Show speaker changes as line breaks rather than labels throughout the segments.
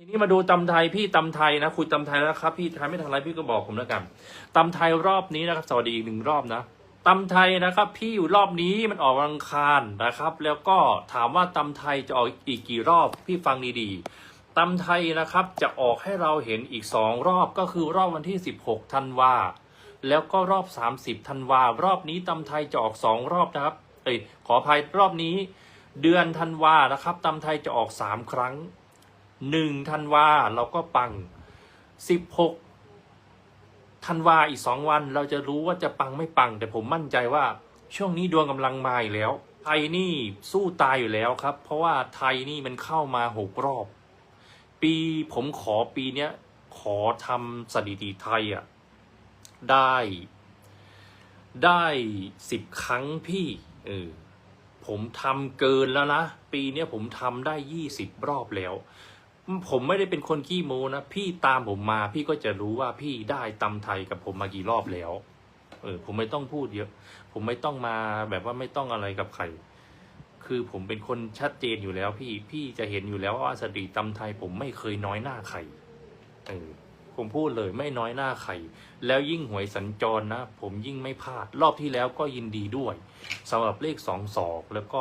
ทีนี้มาดูตำไทยพี่ตำไทยนะคุยตำไทยแล้วครับ พี่ทายไม่ทันไรพี่ก็บอกผมแล้วกันตำไทยรอบนี้นะครับ สวัสดีอีกหนึ่งรอบนะตำไทยนะครับ พี่อยู่รอบนี้มันออกวังคารนะครับ แล้วก็ถามว่าตำไทยจะออกอีกกี่รอบ พี่ฟังดีๆตำไทยนะครับจะออกให้เราเห็นอีกสองรอบก็คือรอบวันที่ 16ธันวาแล้วก็รอบ 30ธันวารอบนี้ตำไทยจะออกสองรอบนะครับเอ้ยขออภัยรอบนี้ เดือนธันวานะครับตำไทยจะออกสามครั้ง หนึ่งธันวาเราก็ปังสิบหกธันวาอีกสองวันเราจะรู้ว่าจะปังไม่ปัง แต่ผมมั่นใจว่าช่วงนี้ดวงกำลังมาอยู่แล้ว ไทยนี่สู้ตายอยู่แล้วครับ เพราะว่าไทยนี่มันเข้ามาหกรอบ ปีผมขอปีเนี้ยขอทำสถิติไทยอะได้ ได้สิบครั้งพี่เออผมทำเกินแล้วนะ ปีเนี้ยผมทำได้ยี่สิบรอบแล้ว ผมไม่ได้เป็นคนขี้โม้นะ พี่ตามผมมาพี่ก็จะรู้ว่าพี่ได้ตำไทยกับผมมากี่รอบแล้ว เออ ผมไม่ต้องพูดเยอะ ผมไม่ต้องมาแบบว่าไม่ต้องอะไรกับใคร คือผมเป็นคนชัดเจนอยู่แล้ว พี่ พี่จะเห็นอยู่แล้วว่าสตรีตำไทย ผมไม่เคยน้อยหน้าใคร เออ ผมพูดเลยไม่น้อยหน้าใคร แล้วยิ่งหวยสัญจรนะ ผมยิ่งไม่พลาด รอบที่แล้วก็ยินดีด้วยสำหรับเลขสองสองแล้วก็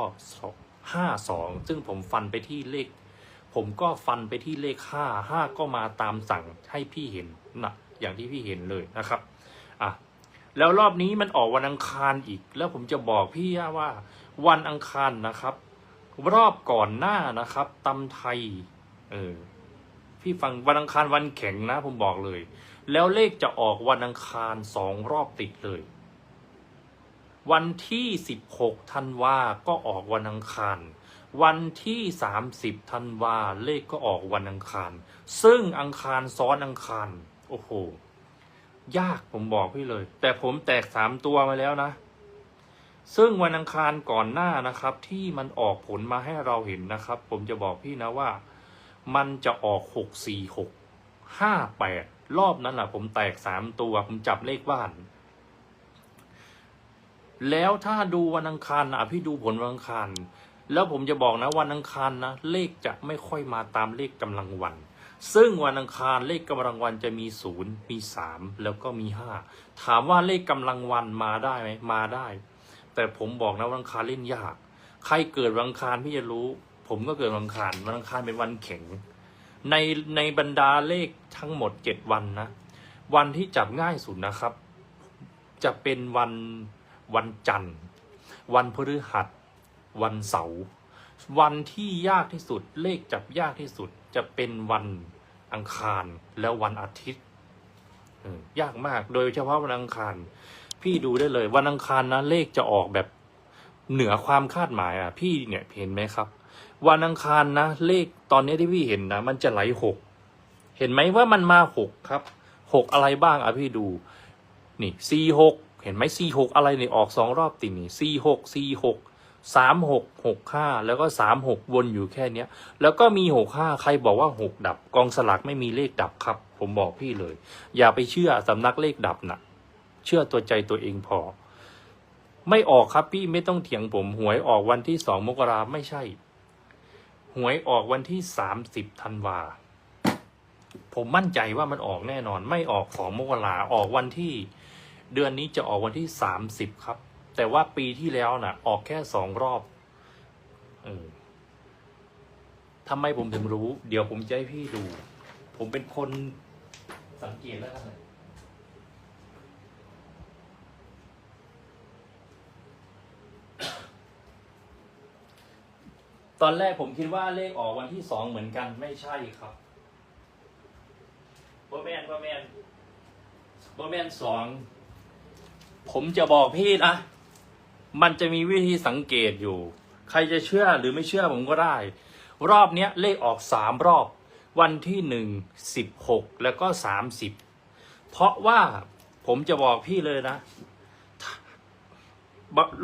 ห้าสอง ซึ่งผมฟันไปที่เลข ผมก็ฟันไปที่เลขห้าห้าก็มาตามสั่งให้พี่เห็นนะอย่างที่พี่เห็นเลยนะครับอะแล้วรอบนี้มันออกวันอังคารอีก แล้วผมจะบอกพี่ว่าวันอังคารนะครับ รอบก่อนหน้านะครับตำไทย เออพี่ฟังวันอังคารวันแข็งนะผมบอกเลย แล้วเลขจะออกวันอังคารสองรอบติดเลย วันที่สิบหกธันวาก็ออกวันอังคาร วันที่สามสิบธันวาเลขก็ออกวันอังคาร ซึ่งอังคารซ้อนอังคาร โอ้โห ยากผมบอกพี่เลย แต่ผมแตกสามตัวมาแล้วนะ ซึ่งวันอังคารก่อนหน้านะครับ ที่มันออกผลมาให้เราเห็นนะครับ ผมจะบอกพี่นะว่า มันจะออกหกสี่หกห้าแปดรอบนั้นแหละผมแตกสามตัว ผมจับเลขบ้าน แล้วถ้าดูวันอังคารอะพี่ดูผลวันอังคาร แล้วผมจะบอกนะวันอังคารนะเลขจะไม่ค่อยมาตามเลขกำลังวัน ซึ่งวันอังคารเลขกำลังวันจะมีศูนย์มีสามแล้วก็มีห้าถามว่าเลขกำลังวันมาได้ไหมมาได้ แต่ผมบอกนะวันอังคารเล่นยาก ใครเกิดวันอังคารพี่จะรู้ ผมก็เกิดวันอังคารวันอังคารเป็นวันแข็ง ในในบรรดาเลขทั้งหมดเจ็ดวันนะวันที่จับง่ายสุดนะครับ จะเป็นวันวันจันทร์ วันพฤหัส วันเสาร์วันที่ยากที่สุดเลขจับยากที่สุดจะเป็นวันอังคารแล้ววันอาทิตย์ยากมากโดยเฉพาะวันอังคาร พี่ดูได้เลย วันอังคารนะเลขจะออกแบบเหนือความคาดหมายอะ พี่เนี่ยเห็นไหมครับ วันอังคารนะเลขตอนนี้ที่พี่เห็นนะมันจะไหลหกเห็นไหมว่ามันมาหกครับหกอะไรบ้างอะพี่ดู นี่สี่หกเห็นไหมสี่หกอะไรเนี่ยออกสองรอบติดนี่สี่หกสี่หก สามหกหกห้าแล้วก็สามหกวนอยู่แค่เนี้ย แล้วก็มีหกห้าใครบอกว่าหกดับ กองสลากไม่มีเลขดับครับ ผมบอกพี่เลย อย่าไปเชื่อสำนักเลขดับนะเชื่อตัวใจตัวเองพอ ไม่ออกครับพี่ไม่ต้องเถียงผมหวยออกวันที่สองมกราไม่ใช่ หวยออกวันที่สามสิบธันวาผมมั่นใจว่ามันออกแน่นอน ไม่ออกสองมกราออกวันที่ เดือนนี้จะออกวันที่สามสิบครับ แต่ว่าปีที่แล้วน่ะ ออกแค่สองรอบเออทำไมผมถึงรู้ เดี๋ยวผมจะให้พี่ดู ผมเป็นคนสังเกตแล้วกันตอนแรกผมคิดว่าเลขออกวันที่สองเหมือนกันไม่ใช่ครับบ่แมนบ่แมนบ่แมนสอง ผมจะบอกพี่นะ มันจะมีวิธีสังเกตอยู่ ใครจะเชื่อหรือไม่เชื่อผมก็ได้ รอบเนี้ยเลขออกสามรอบ วันที่หนึ่งสิบหกแล้วก็สามสิบเพราะว่าผมจะบอกพี่เลยนะ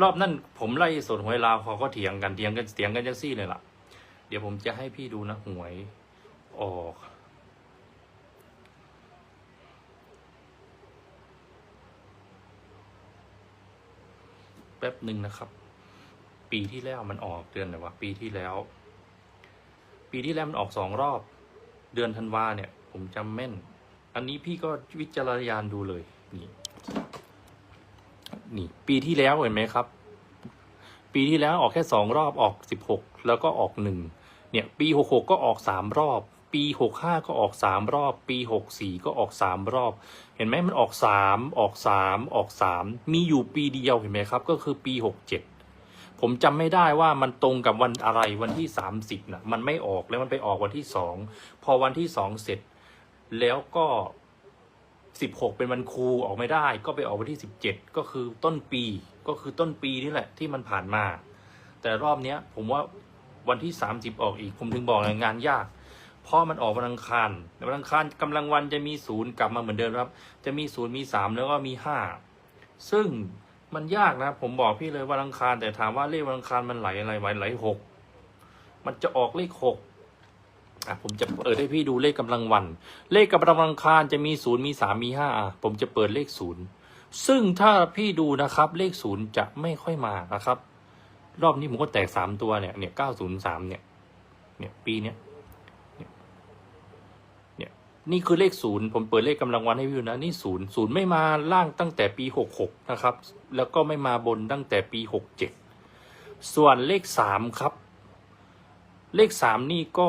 รอบนั้นผมไล่สดหวยลาวเขาก็เถียงกันเถียงกันเถียงกันจังซี่เลยล่ะ เดี๋ยวผมจะให้พี่ดูนะหวยออก ป๊บหนึ่งนะครับ ปีที่แล้วมันออกเดือนไหนวะปีที่แล้ว ปีที่แล้วมันออกสองรอบ เดือนธันวาเนี่ย ผมจำแม่น อันนี้พี่ก็วิจารณญาณดูเลยนี่นี่ ปีที่แล้วเห็นไหมครับ ปีที่แล้วออกแค่สองรอบออกสิบหกแล้วก็ออกหนึ่งเนี่ย ปีหกหกก็ออกสามรอบ ปีหกห้าก็ออกสามรอบ ปีหกสี่ก็ออกสามรอบ เห็นไหมมันออกสามออกสามออกสามมีอยู่ปีเดียวเห็นไหมครับ ก็คือปีหกเจ็ดผมจำไม่ได้ว่ามันตรงกับวันอะไรวันที่สามสิบนะมันไม่ออกแล้วมันไปออกวันที่สองพอวันที่สองเสร็จ แล้วก็สิบหกเป็นวันครูออกไม่ได้ ก็ไปออกวันที่สิบเจ็ดก็คือต้นปีก็คือต้นปีนี่แหละที่มันผ่านมา แต่รอบเนี้ยผมว่าวันที่สามสิบออกอีก ผมถึงบอกงานยาก เพราะมันออกวันอังคารวันอังคารกำลังวันจะมีศูนย์กลับมาเหมือนเดิมครับ จะมีศูนย์มีสามแล้วก็มีห้าซึ่งมันยากนะผมบอกพี่เลยวันอังคารแต่ถามว่าเลขวันอังคารมันไหลอะไรไหลไหลหกมันจะออกเลขหกอะผมจะเปิดให้พี่ดูเลขกำลังวัน เลขกำลังวันอังคารจะมีศูนย์มีสามมีห้าอะผมจะเปิดเลขศูนย์ซึ่งถ้าพี่ดูนะครับ เลขศูนย์จะไม่ค่อยมานะครับ รอบนี้ผมก็แตกสามตัวเนี่ยเนี่ยเก้าศูนย์สามเนี่ย เนี่ยปีเนี้ย นี่คือเลขศูนย์ผมเปิดเลขกำลังวันให้พี่ดูนะนี่ศูนย์ศูนย์ไม่มาล่างตั้งแต่ปีหกหกนะครับ แล้วก็ไม่มาบนตั้งแต่ปีหกเจ็ดส่วนเลขสามครับ เลขสามนี่ก็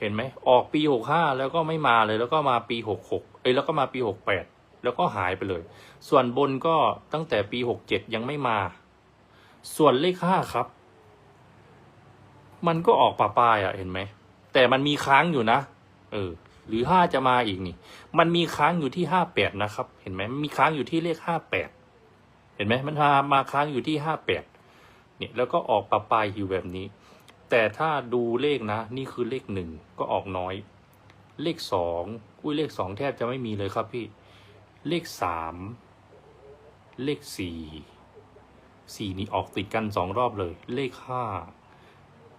เห็นไหมออกปีหกห้าแล้วก็ไม่มาเลยแล้วก็มาปีหกหกเอ้ยแล้วก็มาปีหกแปดแล้วก็หายไปเลย ส่วนบนก็ตั้งแต่ปีหกเจ็ดยังไม่มา ส่วนเลขห้าครับ มันก็ออกป่าปลายอะเห็นไหมแต่มันมีค้างอยู่นะ เออ หรือห้าจะมาอีกนี่ มันมีค้างอยู่ที่ห้าแปดนะครับ เห็นไหมมันมีค้างอยู่ที่เลขห้าแปดเห็นไหมมันมามาค้างอยู่ที่ห้าแปดเนี่ยแล้วก็ออกปลาปลายอยู่แบบนี้ แต่ถ้าดูเลขนะ นี่คือเลขหนึ่งก็ออกน้อย เลขสองอุ้ยเลขสองแทบจะไม่มีเลยครับพี่ เลขสามเลขสี่สี่นี่ออกติดกันสองรอบเลย เลขห้า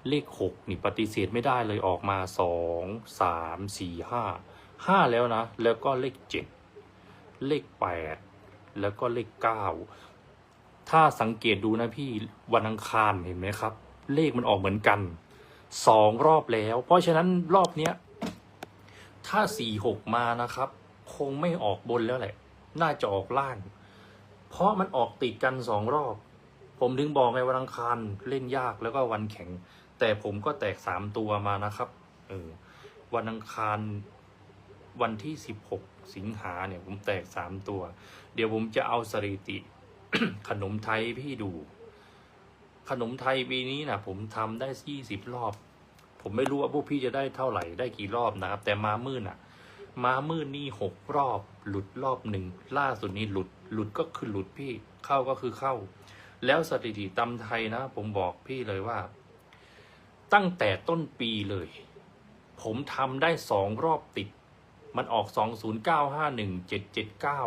เลขหกนี่ปฏิเสธไม่ได้เลยออกมาสองสามสี่ห้าห้าแล้วนะ แล้วก็เลขเจ็ดเลขแปดแล้วก็เลขเก้าถ้าสังเกตดูนะพี่วันอังคารเห็นไหมครับ เลขมันออกเหมือนกันสองรอบแล้ว เพราะฉะนั้นรอบเนี้ยถ้าสี่หกมานะครับ คงไม่ออกบนแล้วแหละ น่าจะออกล่าง เพราะมันออกติดกันสองรอบผมถึงบอกไงวันอังคารเล่นยากแล้วก็วันแข็ง แต่ผมก็แตกสามตัวมานะครับ เออ วันอังคารวันที่สิบหกสิงหาเนี่ย ผมแตกสามตัว เดี๋ยวผมจะเอาสถิติ ขนมไทยพี่ดู ขนมไทยปีนี้นะผมทำได้ยี่สิบรอบ ผมไม่รู้ว่าพวกพี่จะได้เท่าไหร่ได้กี่รอบนะครับ แต่มามืดน่ะ มามืดนี่หกรอบ หลุดรอบหนึ่งล่าสุดนี้หลุด หลุดก็คือหลุดพี่เข้าก็คือเข้า แล้วสถิติตำไทยนะ ผมบอกพี่เลยว่า ตั้งแต่ต้นปีเลย ผมทำได้สองรอบติด มันออกสองศูนย์เก้าห้าหนึ่งเจ็ดเจ็ดเก้า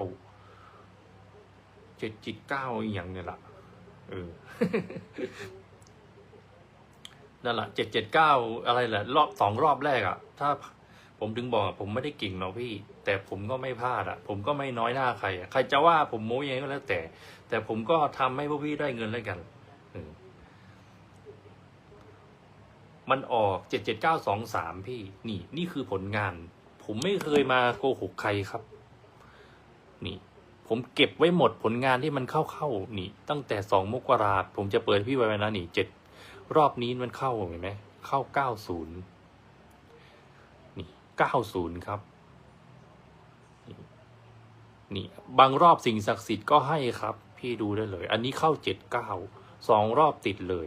เจ็ดจิตเก้าอย่างเนี่ยละเออนั่นแหละเจ็ดเจ็ดเก้าอะไรแหละรอบสองรอบแรกอะถ้าผมถึงบอกอะผมไม่ได้เก่งหรอกพี่ แต่ผมก็ไม่พลาดอะผมก็ไม่น้อยหน้าใครอะใครจะว่าผมโม้ยังไงก็แล้วแต่ แต่ผมก็ทำให้พวกพี่ได้เงินแล้วกันเออ มันออกเจ็ดเจ็ดเก้าสองสามพี่ นี่ นี่คือผลงาน ผมไม่เคยมาโกหกใครครับ นี่ ผมเก็บไว้หมดผลงานที่มันเข้าเข้าๆนี่ ตั้งแต่สองมกราผมจะเปิดพี่ไว้นะนี่เจ็ดรอบนี้มันเข้าเห็นไหมเข้าเก้าศูนย์นี่เก้าศูนย์ครับนี่นี่ บางรอบสิ่งศักดิ์สิทธิ์ก็ให้ครับ พี่ดูได้เลย อันนี้เข้าเจ็ดเก้าสองรอบติดเลย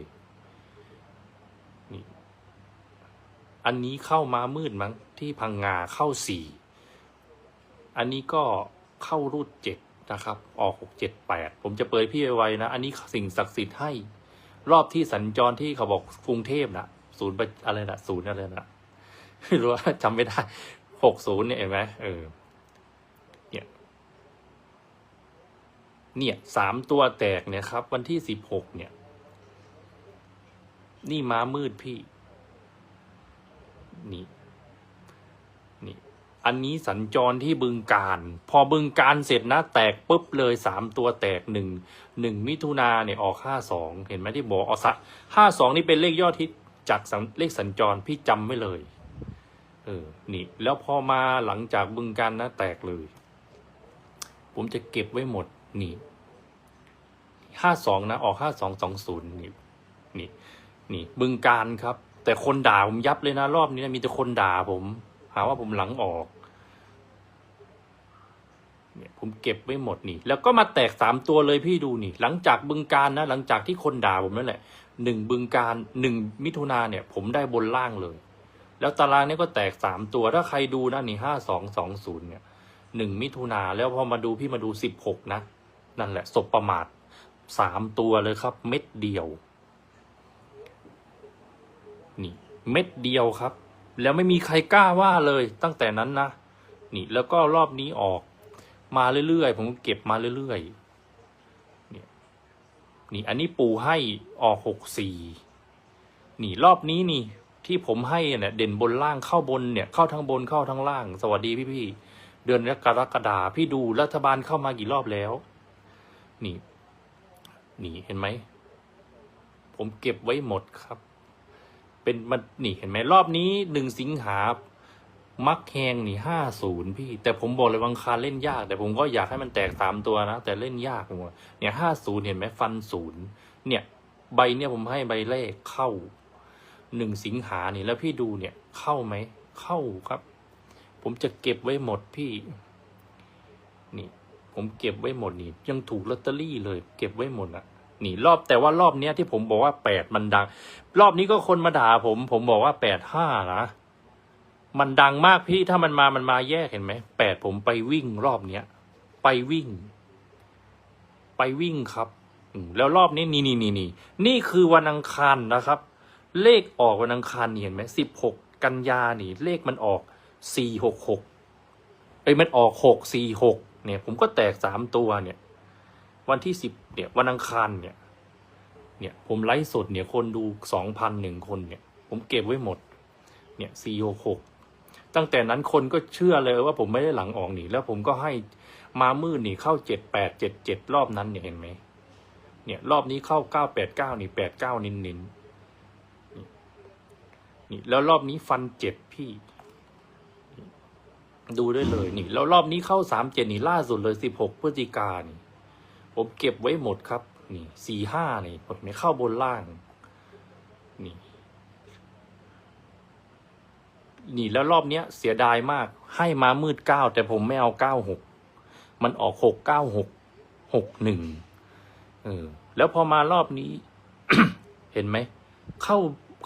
อันนี้เข้ามามืดมั้งที่พังงาเข้าสี่อันนี้ก็เข้ารูดเจ็ดนะครับ ออกหกเจ็ดแปดผมจะเปิดพี่ไว้นะ อันนี้สิ่งศักดิ์สิทธิ์ให้ รอบที่สัญจรที่เขาบอกกรุงเทพนะศูนย์อะไรนะศูนย์อะไรนะไม่รู้ว่าจำไม่ได้หกศูนย์เนี่ยเห็นไหมเออเนี่ยเนี่ยสามตัวแตกเนี่ยครับ วันที่สิบหกเนี่ย นี่ม้ามืดพี่ นี่นี่ อันนี้สัญจรที่บึงการ พอบึงการเสร็จนะ แตกปุ๊บเลยสามตัวแตกหนึ่งหนึ่งมิถุนาเนี่ยออกห้าสองเห็นไหมที่บอกออกห้าสองนี่เป็นเลขยอดฮิตจากเลขสัญจรพี่จำไว้เลยเออนี่ แล้วพอมาหลังจากบึงการนะ แตกเลย ผมจะเก็บไว้หมดนี่ห้าสองนะ ออกห้าสองสองศูนย์นี่นี่นี่บึงการครับ แต่คนด่าผมยับเลยนะรอบนี้นะมีแต่คนด่าผม หาว่าผมหลังออกเนี่ยผมเก็บไว้หมดนี่ แล้วก็มาแตกสามตัวเลยพี่ดูนี่ หลังจากบึงการนะ หลังจากที่คนด่าผมนั่นแหละหนึ่งบึงการหนึ่งมิถุนาเนี่ย ผมได้บนล่างเลย แล้วตารางนี้ก็แตกสามตัวถ้าใครดูนะนี่ห้าสองสองศูนย์เนี่ยหนึ่งมิถุนาแล้วพอมาดูพี่มาดูสิบหกนะ นั่นแหละศพประมาทสามตัวเลยครับ เม็ดเดียว นี่เม็ดเดียวครับ แล้วไม่มีใครกล้าว่าเลยตั้งแต่นั้นนะนี่แล้วก็รอบนี้ออก มาเรื่อยๆ ผมเก็บมาเรื่อยๆเนี่ยนี่อันนี้ปูให้ออกหกสี่นี่รอบนี้นี่ที่ผมให้เนี่ยเด่นบนล่างเข้าบนเนี่ย เข้าทั้งบนเข้าทั้งล่าง สวัสดีพี่ๆเดือนกรกฎาพี่ดูรัฐบาลเข้ามากี่รอบแล้ว นี่ นี่เห็นไหม ผมเก็บไว้หมดครับ เป็นมันนี่เห็นไหมรอบนี้หนึ่งสิงหามักแฮงนี่ห้าศูนย์พี่ แต่ผมบอกเลยวังคารเล่นยาก แต่ผมก็อยากให้มันแตกสามตัวนะ แต่เล่นยากผมว่าเนี่ยห้าศูนย์เห็นไหมฟันศูนย์เนี่ย ใบเนี่ยผมให้ใบแรกเข้าหนึ่งสิงหานี่แล้วพี่ดูเนี่ยเข้าไหม เข้าครับ ผมจะเก็บไว้หมดพี่ นี่ ผมเก็บไว้หมดนี่ ยังถูกลอตเตอรี่เลย เก็บไว้หมดอะ นี่รอบแต่ว่ารอบเนี้ยที่ผมบอกว่าแปดมันดัง รอบนี้ก็คนมาด่าผม ผมบอกว่าแปดห้านะมันดังมากพี่ถ้ามันมามันมาแยกเห็นไหมแปดผมไปวิ่งรอบเนี้ยไปวิ่ง ไปวิ่งครับแล้วรอบนี้นี่นี่นี่นี่นี่คือวันอังคารนะครับ เลขออกวันอังคารเห็นไหมสิบหกกันยานี่ เลขมันออกสี่หกหกเอ้มันออกหกสี่หกเนี่ย ผมก็แตกสามตัวเนี่ย วันที่สิบเนี่ยวันอังคารเนี่ย เนี่ยผมไลฟ์สดเนี่ยคนดูสองพันหนึ่งคนเนี่ย ผมเก็บไว้หมด เนี่ยสี่หกหกตั้งแต่นั้นคนก็เชื่อเลยว่าผมไม่ได้หลังออกหนีแล้วผมก็ให้มามืดหนีเข้าเจ็ดแปดเจ็ดเจ็ดรอบนั้นเนี่ยเห็นไหมเนี่ย รอบนี้เข้าเก้าแปดเก้านี่แปดเก้านินนินนี่นี่แล้วรอบนี้ฟันเจ็ดพี่ ดูได้เลยนี่ แล้วรอบนี้เข้าสามเจ็ดนี่ล่าสุดเลยสิบหกพฤศจิกานี่ ผมเก็บไว้หมดครับ นี่สี่ห้านี่ผมไม่เข้าบนล่าง นี่ นี่แล้วรอบเนี้ย เสียดายมาก ให้มามืดเก้าแต่ผมไม่เอาเก้าหกมันออกหกเก้าหกหกหนึ่งเออ แล้วพอมารอบนี้ เห็นไหม เข้า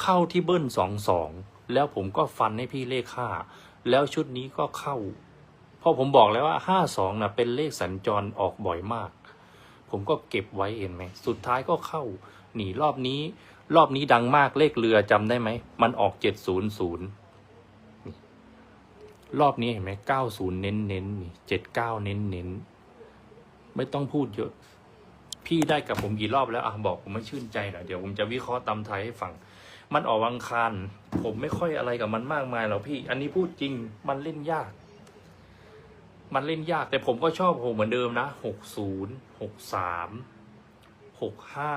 เข้าที่เบิ้ลสองสองแล้วผมก็ฟันให้พี่เลขห้าแล้วชุดนี้ก็เข้า เพราะผมบอกแล้วว่าห้าสองนะเป็นเลขสัญจรออกบ่อยมาก ผมก็เก็บไว้เห็นไหม สุดท้ายก็เข้า หนีรอบนี้ รอบนี้ดังมากเลขเรือจำได้ไหม มันออกเจ็ดศูนย์ศูนย์รอบนี้เห็นไหมเก้าศูนย์เน้นเน้นนี่เจ็ดเก้าเน้นเน้นไม่ต้องพูดเยอะ พี่ได้กับผมกี่รอบแล้วอะบอกผมไม่ชื่นใจหน่อยเดี๋ยวผมจะวิเคราะห์ตำไทยให้ฟัง มันออกวังคารผมไม่ค่อยอะไรกับมันมากมายหรอกพี่ อันนี้พูดจริงมันเล่นยาก มันเล่นยากแต่ผมก็ชอบโหเหมือนเดิมนะหกศูนย์ หกสามหกห้า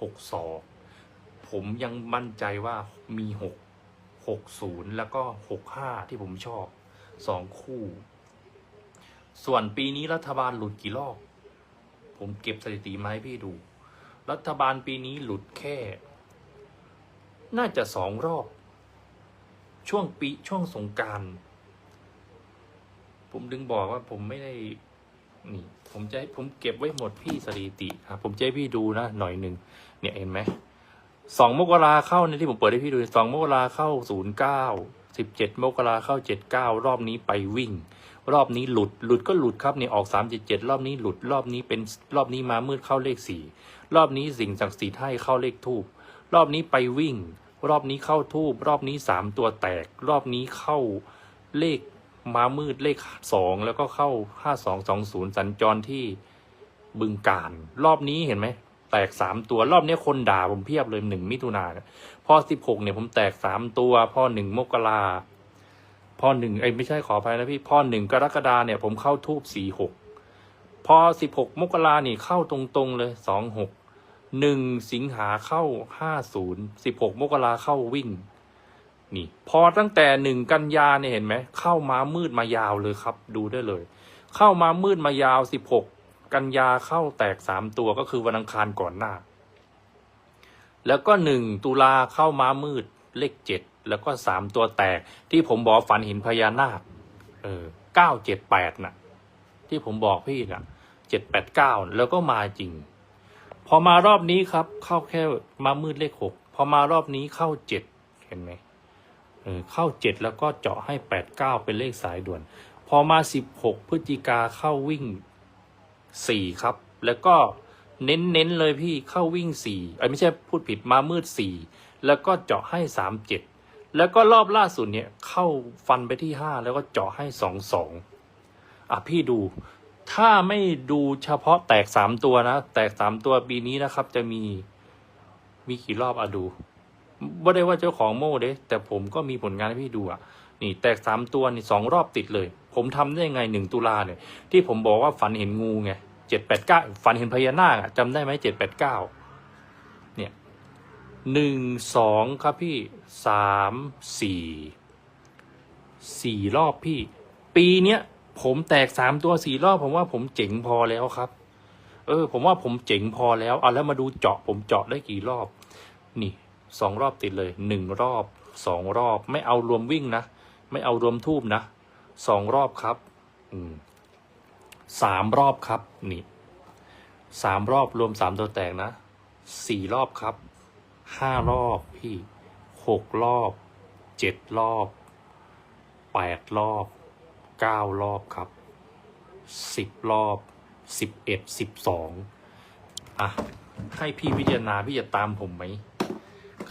หกสองผมยังมั่นใจว่ามีหกหกศูนย์แล้วก็หกห้าที่ผมชอบสองคู่ ส่วนปีนี้รัฐบาลหลุดกี่รอบ ผมเก็บสถิติมาให้พี่ดู รัฐบาลปีนี้หลุดแค่ น่าจะสองรอบ ช่วงปีช่วงสงการ ผมดึงบอกว่าผมไม่ได้ นี่ผมจะให้ผมเก็บไว้หมดพี่สถิติครับผมจะให้พี่ดูนะหน่อยหนึ่งเนี่ยเห็นไหมสองมกราเข้าในที่ผมเปิดให้พี่ดูสองมกราเข้าศูนย์เก้าสิบเจ็ดมกราเข้าเจ็ดเก้ารอบนี้ไปวิ่ง รอบนี้หลุดหลุดก็หลุดครับเนี่ยออกสามเจ็ดเจ็ดรอบนี้หลุดรอบนี้เป็นรอบนี้มามืดเข้าเลขสี่รอบนี้สิ่งศักดิ์สิทธิ์ให้เข้าเลขทูบรอบนี้ไปวิ่ง รอบนี้เข้าทูบรอบนี้สามตัวแตก รอบนี้เข้าเลข มามืดเลขสองแล้วก็เข้าห้าสองสองศูนย์สัญจรที่บึงการ รอบนี้เห็นไหม แตกสามตัวรอบนี้คนด่าผมเพียบเลยหนึ่งมิถุนาเนี่ยพอสิบหกเนี่ยผมแตกสามตัว พอหนึ่งมกราพอหนึ่งไอ้ไม่ใช่ขออภัยนะพี่ พอหนึ่งกรกฎาเนี่ยผมเข้าทูบสี่หกพอสิบหกมกรานี่เข้าตรงๆเลยสองหกหนึ่งสิงหาเข้าห้าศูนย์สิบหกมกราเข้าวิ่ง นี่ พอตั้งแต่หนึ่งกันยาเนี่ยเห็นไหม เข้ามามืดมายาวเลยครับ ดูได้เลย เข้ามามืดมายาวสิบหกกันยาเข้าแตกสามตัวก็คือวันอังคารก่อนหน้า แล้วก็หนึ่งตุลาเข้ามามืดเลขเจ็ดแล้วก็สามตัวแตก ที่ผมบอกฝันเห็นพญานาค เออเก้าเจ็ดแปดน่ะ ที่ผมบอกพี่น่ะเจ็ดแปดเก้าแล้วก็มาจริง พอมารอบนี้ครับ เข้าแค่มามืดเลขหกพอมารอบนี้เข้าเจ็ดเห็นไหม เข้าเจ็ดแล้วก็เจาะให้แปดเก้าเป็นเลขสายด่วน พอมาสิบหกพฤศจิกาเข้าวิ่งสี่ครับ แล้วก็เน้นๆเลยพี่เข้าวิ่งสี่ไอ้ไม่ใช่พูดผิดมามืดสี่แล้วก็เจาะให้สามเจ็ดแล้วก็รอบล่าสุดเนี่ยเข้าฟันไปที่ห้าแล้วก็เจาะให้สองสองอะพี่ดู ถ้าไม่ดูเฉพาะแตกสามตัวนะ แตกสามตัวปีนี้นะครับ จะมีมีกี่รอบอะดู ไม่ได้ว่าเจ้าของโม่เด้แต่ผมก็มีผลงานให้พี่ดูอะนี่แตกสามตัวนี่สองรอบติดเลย ผมทำได้ยังไงหนึ่งตุลาเนี่ย ที่ผมบอกว่าฝันเห็นงูไงเจ็ดแปดเก้าฝันเห็นพญานาคอะจำได้ไหมเจ็ดแปดเก้าเนี่ยหนึ่งสองครับพี่สามสี่สี่รอบพี่ ปีเนี้ยผมแตกสามตัวสี่รอบ ผมว่าผมเจ๋งพอแล้วครับ เออ ผมว่าผมเจ๋งพอแล้วเอาแล้วมาดูเจาะผมเจาะได้กี่รอบ นี่ สองรอบติดเลยหนึ่งรอบสองรอบ ไม่เอารวมวิ่งนะ ไม่เอารวมทูบนะสองรอบครับสามรอบครับ นี่สามรอบรวมสามตัวแตกนะสี่รอบครับห้ารอบพี่หกรอบเจ็ดรอบแปดรอบเก้ารอบครับสิบรอบสิบเอ็ดสิบสองอะ ให้พี่พิจารณาพี่จะตามผมไหม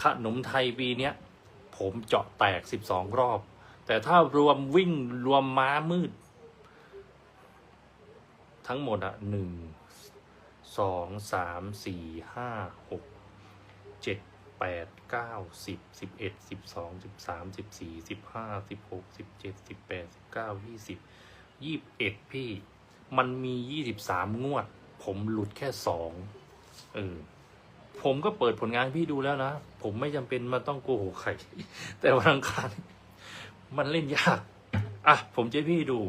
ขนมไทยปีเนี้ยผมเจาะแตกสิบสองรอบ แต่ถ้ารวมวิ่งรวมม้ามืด ทั้งหมดอะหนึ่งสองสามสี่ห้าหกเจ็ดแปดเก้าสิบสิบเอ็ดสิบสองสิบสามสิบสี่สิบห้าสิบหกสิบเจ็ดสิบแปดสิบเก้ายี่สิบยี่สิบเอ็ดพี่ มันมียี่สิบสามงวด ผมหลุดแค่สองเออ ผมก็เปิดผลงานพี่ดูแล้วนะ ผมไม่จำเป็นมาต้องโกหกใคร แต่วันอังคารมันเล่นยาก อะ ผมจะพี่ดู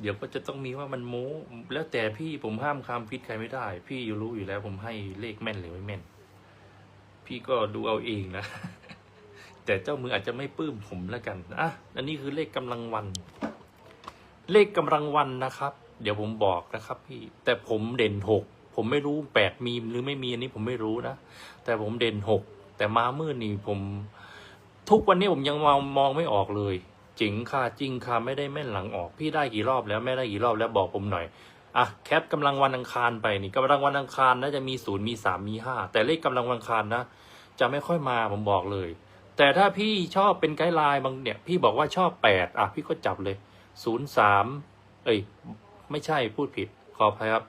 เดี๋ยวก็จะต้องมีว่ามันโม้แล้วแต่พี่ผมห้ามคำพิษใครไม่ได้ พี่รู้อยู่แล้ว ผมให้เลขแม่นหรือไม่แม่น พี่ก็ดูเอาเองนะ แต่เจ้ามืออาจจะไม่ปลื้มผมแล้วกัน อะ อันนี้คือเลขกำลังวัน เลขกำลังวันนะครับ เดี๋ยวผมบอกนะครับ พี่ แต่ผมเด่นหก ผมไม่รู้แปดมีหรือไม่มีอันนี้ผมไม่รู้นะ แต่ผมเด่นหกแต่มามืดนี่ผมทุกวันนี้ผมยังมองมองไม่ออกเลยจริงค่ะจริงค่ะไม่ได้แม่นหลังออกพี่ได้กี่รอบแล้วแม่ได้กี่รอบแล้วบอกผมหน่อยอะแคปกำลังวันอังคารไปนี่กำลังวันอังคารนะจะมีศูนย์มีสามมีห้าแต่เลขกำลังวันอังคารนะ จะไม่ค่อยมาผมบอกเลย แต่ถ้าพี่ชอบเป็นไกด์ไลน์บางเนี่ย พี่บอกว่าชอบแปดอะพี่ก็จับเลยศูนย์สามเอ้ยไม่ใช่พูดผิดขออภัยครับ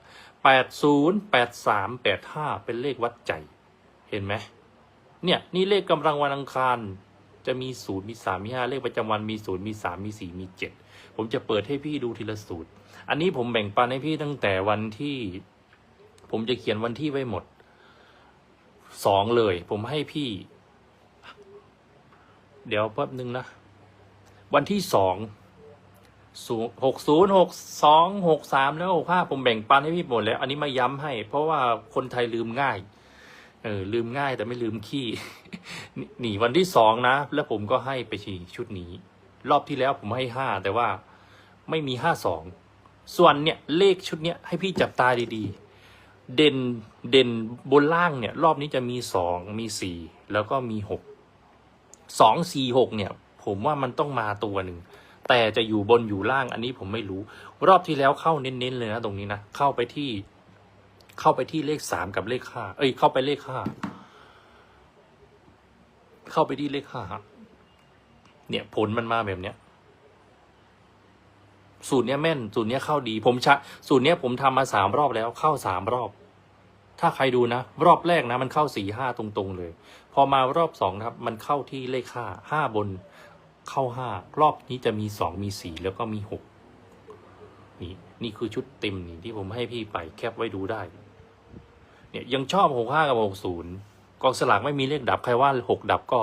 แปดศูนย์แปดสามแปดห้าเป็นเลขวัดใจ เห็นไหมเนี่ยนี่เลขกำลังวันอังคารจะมีศูนย์มีสามมีห้าเลขประจำวันมีศูนย์มีสามมีสี่มีเจ็ดผมจะเปิดให้พี่ดูทีละสูตร อันนี้ผมแบ่งปันให้พี่ตั้งแต่วันที่ ผมจะเขียนวันที่ไว้หมดสองเลย ผมให้พี่ เดี๋ยวแป๊บนึงนะ วันที่สอง หกศูนย์หกสองหกสามแล้วหกห้าผมแบ่งปันให้พี่หมดแล้ว อันนี้มาย้ำให้ เพราะว่าคนไทยลืมง่าย เออ ลืมง่ายแต่ไม่ลืมขี้หนีวันที่สองนะ แล้วผมก็ให้ไปชีชุดนี้ รอบที่แล้วผมให้ห้าแต่ว่าไม่มีห้าสองส่วนเนี่ยเลขชุดเนี้ยให้พี่จับตาดีๆ เด่นเด่นบนล่างเนี่ย รอบนี้จะมีสองมีสี่แล้วก็มีหกสองสี่หกเนี่ย ผมว่ามันต้องมาตัวหนึ่ง แต่จะอยู่บนอยู่ล่างอันนี้ผมไม่รู้ รอบที่แล้วเข้าเน้นๆเลยนะตรงนี้นะเข้าไปที่ เข้าไปที่เลขสามกับเลขห้าเอ้ย เข้าไปเลขห้าเข้าไปที่เลขห้าเนี่ย ผลมันมาแบบเนี้ยสูตรเนี้ยแม่น สูตรเนี้ยเข้าดี ผมชะสูตรเนี้ยผมทำมาสามรอบแล้ว เข้าสามรอบ ถ้าใครดูนะ รอบแรกนะ มันเข้าสี่ห้าตรงๆเลย พอมารอบสองนะครับ มันเข้าที่เลขห้าห้าบน เข้าห้ารอบนี้จะมีสองมีสี่แล้วก็มีหกนี่นี่คือชุดเต็มนี่ที่ผมให้พี่ไปแคปไว้ดูได้ เนี่ยยังชอบหกห้ากับหกศูนย์กองสลากไม่มีเลขดับใครว่าหกดับก็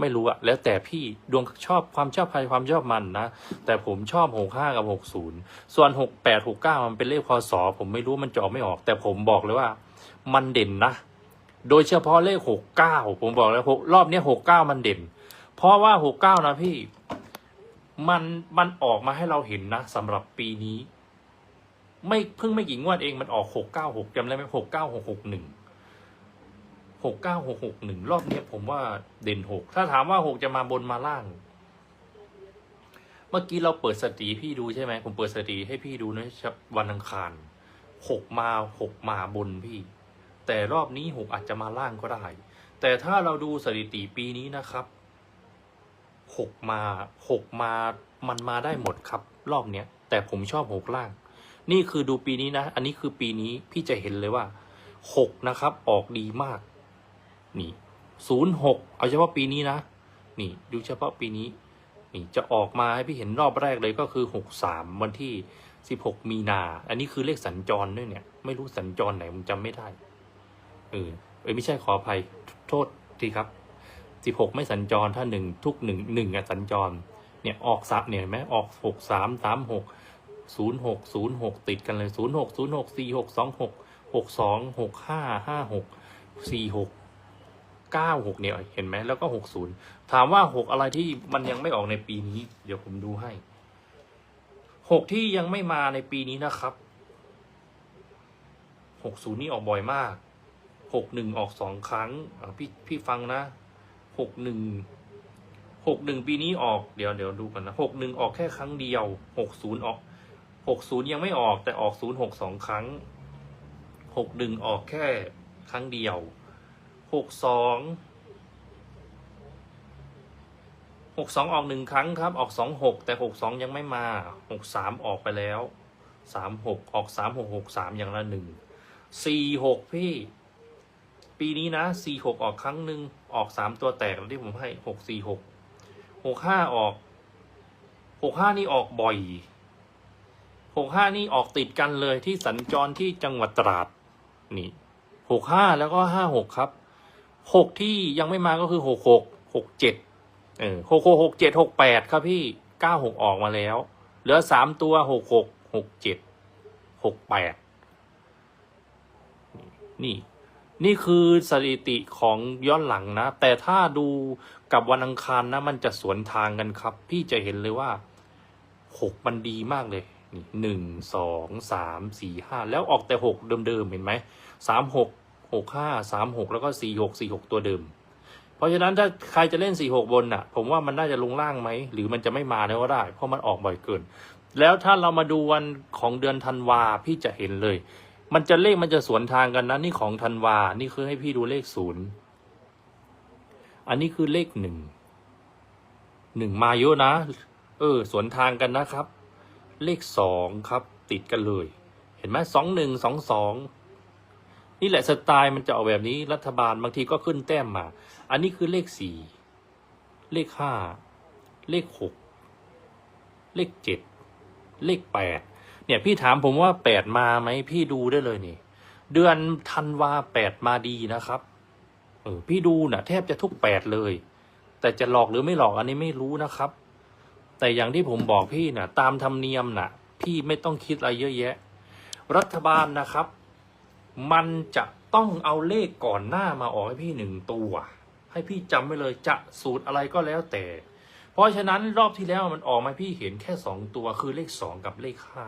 ไม่รู้อะแล้วแต่พี่ดวงชอบความชอบใครความชอบมันนะ แต่ผมชอบหกห้ากับหกศูนย์ส่วนหกแปดหกเก้ามันเป็นเลขพศผมไม่รู้มันจะออกไม่ออก แต่ผมบอกเลยว่า มันเด่นนะ โดยเฉพาะเลขหกเก้าผมบอกแล้วรอบนี้หกเก้ามันเด่น เพราะว่าหกเก้านะพี่ มันมันออกมาให้เราเห็นนะสำหรับปีนี้ ไม่เพิ่งไม่กี่งวดเองมันออกหกเก้าหกจำได้ไหมหกเก้าหกหกหนึ่งหกเก้าหกหกหนึ่งรอบเนี้ยผมว่าเด่นหกถ้าถามว่าหกจะมาบนมาล่าง เมื่อกี้เราเปิดสตรีพี่ดูใช่ไหมผมเปิดสตรีให้พี่ดูนะวันอังคารหกมาหกมาบนพี่ แต่รอบนี้หกอาจจะมาล่างก็ได้ แต่ถ้าเราดูสถิติปีนี้นะครับ หกมาหกมามันมาได้หมดครับ รอบเนี้ยแต่ผมชอบหกล่าง นี่คือดูปีนี้นะ อันนี้คือปีนี้พี่จะเห็นเลยว่าหกนะครับ ออกดีมาก นี่ศูนย์หกเอาเฉพาะปีนี้นะ นี่ดูเฉพาะปีนี้ นี่จะออกมาให้พี่เห็นรอบแรกเลยก็คือหกสามวันที่สิบหกมีนา อันนี้คือเลขสัญจรด้วยเนี่ย ไม่รู้สัญจรไหนผมจำไม่ได้เออไม่ใช่ขออภัยโทษทีครับ สิบหกไม่สัญจรถ้าหนึ่งทุกหนึ่งหนึ่งอะสัญจร เนี่ยออกซับเนี่ยเห็นไหมออกหกสามสามหกศูนย์หกศูนย์หกติดกันเลยศูนย์หกศูนย์หกสี่หกสองหกหกสองหกห้าห้าหกสี่หกเก้าหกเนี่ยเห็นไหมแล้วก็หกศูนย์ถามว่าหกอะไรที่มันยังไม่ออกในปีนี้ เดี๋ยวผมดูให้หกที่ยังไม่มาในปีนี้นะครับหกศูนย์นี่ออกบ่อยมากหกหนึ่งออกสองครั้งพี่พี่ฟังนะ หกหนึ่งหกหนึ่งปีนี้ออกเดี๋ยวเดี๋ยวดูกันนะหกหนึ่งออกแค่ครั้งเดียวหกศูนย์ออกหกศูนย์ยังไม่ออกแต่ออกศูนย์หกสองครั้งหกหนึ่งออกแค่ครั้งเดียวหกสองหกสองออกหนึ่งครั้งครับ ออกสองหกแต่หกสองยังไม่มาหกสามออกไปแล้วสามหกออกสามหกหกสามอย่างละหนึ่งสี่หกพี่ ปีนี้นะสี่หกออกครั้งหนึ่ง ออกสามตัวแตกแล้วที่ผมให้หกสี่หกหกห้าออกหกห้านี่ออกบ่อยหกห้านี่ออกติดกันเลยที่สัญจรที่จังหวัดตราดนี่หกห้าแล้วก็ห้าหกครับหกที่ยังไม่มาก็คือหกหกหกเจ็ดเออหกหกหกเจ็ดหกแปดครับพี่เก้าหกออกมาแล้ว เหลือสามตัวหกหกหกเจ็ดหกแปดนี่ นี่คือสถิติของย้อนหลังนะ แต่ถ้าดูกับวันอังคารนะ มันจะสวนทางกันครับ พี่จะเห็นเลยว่าหกมันดีมากเลยนี่หนึ่งสองสามสี่ห้าแล้วออกแต่หกเดิมๆเห็นไหมสามหกหกห้าสามหกแล้วก็สี่หกสี่หกตัวเดิม เพราะฉะนั้นถ้าใครจะเล่นสี่หกบนน่ะ ผมว่ามันน่าจะลงล่างไหม หรือมันจะไม่มาแล้วก็ได้ เพราะมันออกบ่อยเกิน แล้วถ้าเรามาดูวันของเดือนธันวาพี่จะเห็นเลย มันจะเลขมันจะสวนทางกันนะนี่ของธันวา นี่คือให้พี่ดูเลขศูนย์ อันนี้คือเลขหนึ่ง หนึ่งมาเยอะนะ เออ สวนทางกันนะครับ เลขสองครับ ติดกันเลย เห็นไหมสองหนึ่งสองสองนี่แหละสไตล์มันจะออกแบบนี้รัฐบาลบางทีก็ขึ้นแต้มมา อันนี้คือเลขสี่ เลขห้า เลขหก เลขเจ็ด เลขแปด เนี่ยพี่ถามผมว่าแปดมาไหมพี่ดูได้เลยนี่ เดือนธันวาแปดมาดีนะครับเออพี่ดูนะ่ะ แทบจะทุกแปดเลย แต่จะหลอกหรือไม่หลอกอันนี้ไม่รู้นะครับ แต่อย่างที่ผมบอกพี่นะ่ะ ตามธรรมเนียมน่ะ พี่ไม่ต้องคิดอะไรเยอะแยะ รัฐบาลนะครับ มันจะต้องเอาเลขก่อนหน้ามาออกให้พี่หนึ่งตัว ให้พี่จำไว้เลยจะสูตรอะไรก็แล้วแต่ เพราะฉะนั้นรอบที่แล้วมันออกมาพี่เห็นแค่สองตัวคือเลขสองกับเลขห้า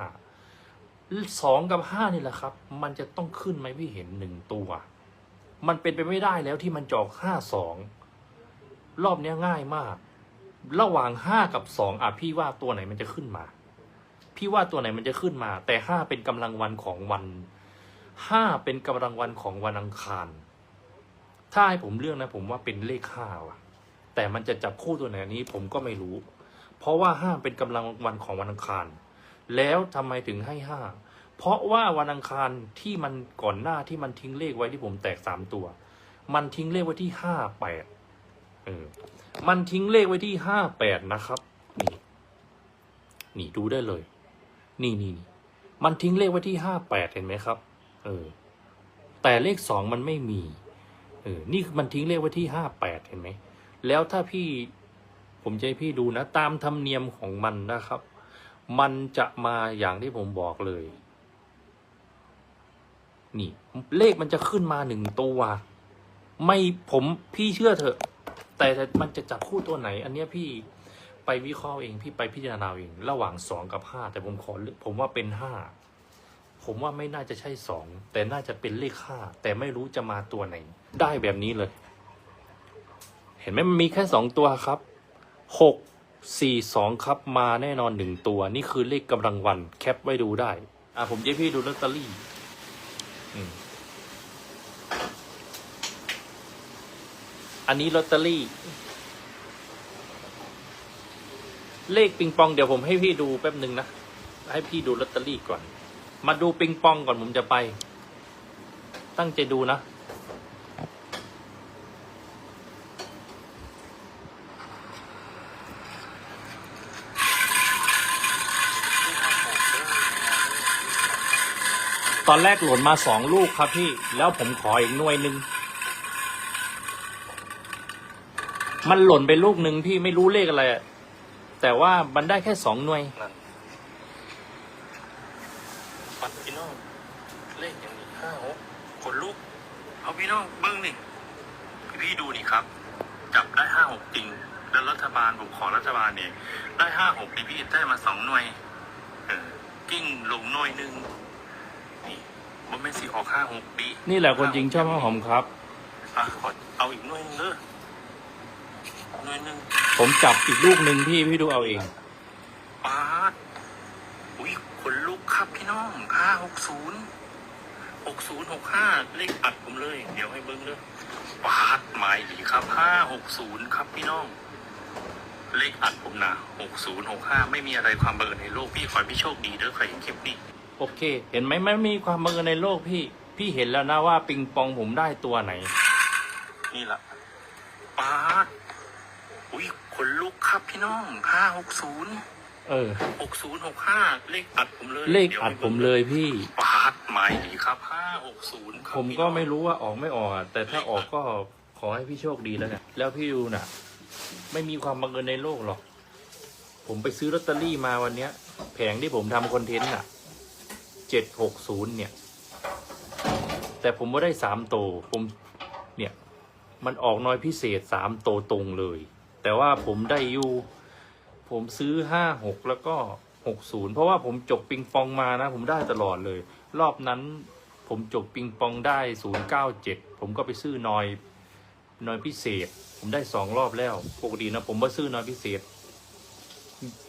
สองกับห้านี่แหละครับ มันจะต้องขึ้นไหมพี่เห็นหนึ่งตัว มันเป็นไปไม่ได้แล้วที่มันจออกห้าสองรอบนี้ง่ายมาก ระหว่างห้ากับสองอะพี่ว่าตัวไหนมันจะขึ้นมา พี่ว่าตัวไหนมันจะขึ้นมา แต่ห้าเป็นกำลังวันของวันห้าเป็นกำลังวันของวันอังคาร ถ้าให้ผมเลือกนะ ผมว่าเป็นเลขห้าว่ะ แต่มันจะจับคู่ตัวไหนนี้ผมก็ไม่รู้ เพราะว่าห้าเป็นกำลังวันของวันอังคาร แล้วทำไมถึงให้ห้าเพราะว่าวันอังคารที่มันก่อนหน้าที่มันทิ้งเลขไว้ที่ผมแตกสามตัว มันทิ้งเลขไว้ที่ห้าแปดเออมันทิ้งเลขไว้ที่ห้าแปดนะครับนี่นี่ดูได้เลย นี่นี่นี่มันทิ้งเลขไว้ที่ห้าแปดเห็นไหมครับ เออ แต่เลขสองมันไม่มี
เออนี่มันทิ้งเลขไว้ที่ห้าแปดเห็นไหมแล้วถ้าพี่ ผมจะให้พี่ดูนะ ตามธรรมเนียมของมันนะครับ มันจะมาอย่างที่ผมบอกเลย นี่ เลขมันจะขึ้นมาหนึ่งตัว ไม่ผมพี่เชื่อเถอะ แต่มันจะจับคู่ตัวไหน อันเนี้ยพี่ไปวิเคราะห์เอง พี่ไปพิจารณาเอง ระหว่างสองกับห้าแต่ผมขอเลือกผมว่าเป็นห้าผมว่าไม่น่าจะใช่สองแต่น่าจะเป็นเลขห้าแต่ไม่รู้จะมาตัวไหน ได้แบบนี้เลย เห็นไหมมันมีแค่สองตัวครับหก สี่สองครับมาแน่นอนหนึ่งตัว นี่คือเลขกำลังวันแคปไว้ดูได้ อะผมจะให้พี่ดูลอตเตอรี่อันนี้ลอตเตอรี่ เลขปิงปองเดี๋ยวผมให้พี่ดูแป๊บหนึ่งนะ ให้พี่ดูลอตเตอรี่ก่อน มาดูปิงปองก่อนผมจะไป ตั้งใจดูนะ ตอนแรกหล่นมาสองลูกครับพี่ แล้วผมขออีกหน่วยหนึ่งมันหล่นไปลูกหนึ่งพี่ไม่รู้เลขอะไรแต่ว่ามันได้แค่สองหน่วยนั่นปัดพี่น้องเลขอย่างนี้ห้าหกขนลูกเอาพี่น้องเบิ้งนี่พี่ดูนี่ครับ จับได้ห้าหกจริงแล้วรัฐบาลผมขอรัฐบาลเนี่ยได้ห้าหกดีพี่ได้มาสองหน่วยเออกิ้งลงหน่วยหนึ่ง มันไม่สี่ออกห้าหกดี
นี่แหละคนจริงชอบข้าวหอมครับ
อะขอเอาอีกหน่วยหนึงเด้อหน่วยหนึ่ง
ผมจับอีกลูกหนึ่งพี่พี่ดูเอาเอง
ปาดอุ้ยขนลุกครับพี่น้องห้าหกศูนย์หกศูนย์หกห้าเลขอัดผมเลย เดี๋ยวให้เบิ้งเลยปาดหมายดีครับห้าหกศูนย์ครับพี่น้อง เลขอัดผมนะหกศูนย์หกห้าไม่มีอะไรความบังเอิญในโลกพี่ขอให้พี่โชคดีเด้อใครเห็นคลิปนี้
โอเค เห็นไหมมันมีความบังเอิญในโลกพี่ พี่เห็นแล้วนะว่าปิงปองผมได้ตัวไหน
นี่ละปาดอุ้ยขนลุกครับพี่น้องห้าหกศูนย์
เออ
หกศูนย์หกห้าเลขอัดผมเลย
เลขอัดผมเลยพี่
ปาดหมายดีครับห้าหกศูนย์ครับ
ผมก็ไม่รู้ว่าออกไม่ออกอะแต่ถ้าออกก็ขอให้พี่โชคดีแล้วกันแล้วพี่ดูน่ะ ไม่มีความบังเอิญในโลกหรอก ผมไปซื้อลอตเตอรี่มาวันเนี้ย แผงที่ผมทำคอนเทนต์น่ะเจ็ดหกศูนย์เนี่ย แต่ผมว่ได้สามโต ผมเนี่ย มันออกน้อยพิเศษสามโตตรงเลย แต่ว่าผมได้อยู่ผมซื้อห้าหกแล้วก็หกศูนย์เพราะว่าผมจบปิงปองมานะ ผมได้ตลอดเลย รอบนั้นผมจบปิงปองได้ศูนย์เก้าเจ็ดผมก็ไปซื้อนอย นอยพิเศษ ผมได้สองรอบแล้วปกตินะผมว่าซื้อนอยพิเศษ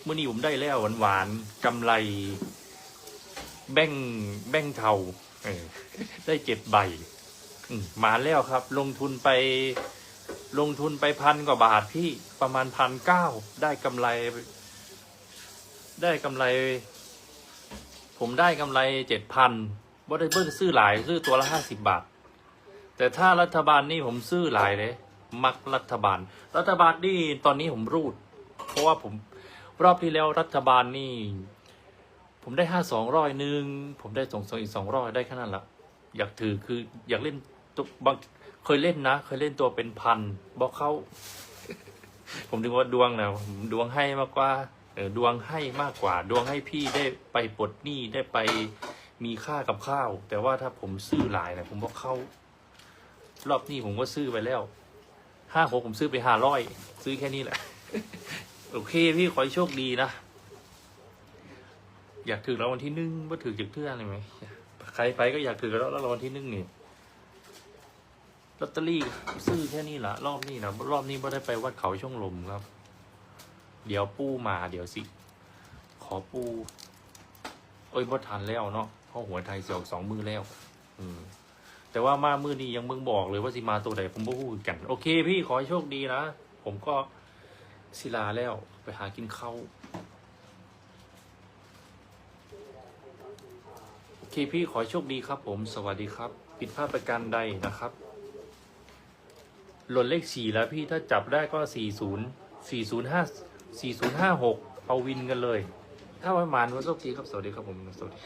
เมื่อนี้ผมได้แล้วหวานๆกำไร แบ่งแบ่งเทาได้เจ็ดใบมมาแล้วครับ ลงทุนไป ลงทุนไปพันกว่าบาทพี่ประมาณพันเก้าได้กำไร ได้กำไร ผมได้กำไรเจ็ดพันบ่ได้เบิ้ลซื้อหลายซื้อตัวละห้าสิบบาท แต่ถ้ารัฐบาลนี่ผมซื้อหลายเลยมักรัฐบาล รัฐบาลนี่ตอนนี้ผมรูด เพราะว่าผมรอบที่แล้วรัฐบาลนี่ ผมได้ห้าสองร้อยหนึ่งผมได้สองสองอีกสองร้อยได้แค่นั้นละอยากถือคืออยากเล่นตัวบางเคยเล่นนะ เคยเล่นตัวเป็นพันบอกเขาผมถึงว่าดวงนะดวงให้มากกว่าเออดวงให้มากกว่า ดวงให้พี่ได้ไปปลดหนี้ได้ไปมีค่ากับข้าว แต่ว่าถ้าผมซื้อหลายนะผมบอกเขา รอบนี้ผมก็ซื้อไปแล้วห้าหกผมซื้อไปห้าร้อยซื้อแค่นี้แหละ โอเคพี่ขอให้โชคดีนะ อยากถือรางวัลที่หนึ่งว่าถือจากเทื่ออะไรไหมใครไปก็อยากถือแล้วรางวัลที่หนึ่งนี่ลอตเตอรี่ซื้อแค่นี้ละรอบนี้นะรอบนี้ไม่ได้ไปวัดเขาช่องลมครับ เดี๋ยวปู้มาเดี๋ยวสิ ขอปูเอ้ยบ่ทันแล้วเนาะเพราะหัวไทยเสียออกสองมือแล้ว อืม แต่ว่ามามือนี้ยังมึงบอกเลยว่าสิมาตัวไหนผมบ่พูดกัน โอเค พี่ขอให้โชคดีนะ ผมก็ศิลาแล้วไปหากินข้าวโอเคพี่ขอให้โชคดีครับ ผมสวัสดีครับผิดพลาดประการใดนะครับ หล่นเลขสี่แล้วพี่ถ้าจับได้ก็สี่ศูนย์สี่ศูนย์ห้าสี่ศูนย์ห้าหกเอาวินกันเลย ถ้าประมาณว่าโชคดีครับ สวัสดีครับผมสวัสดี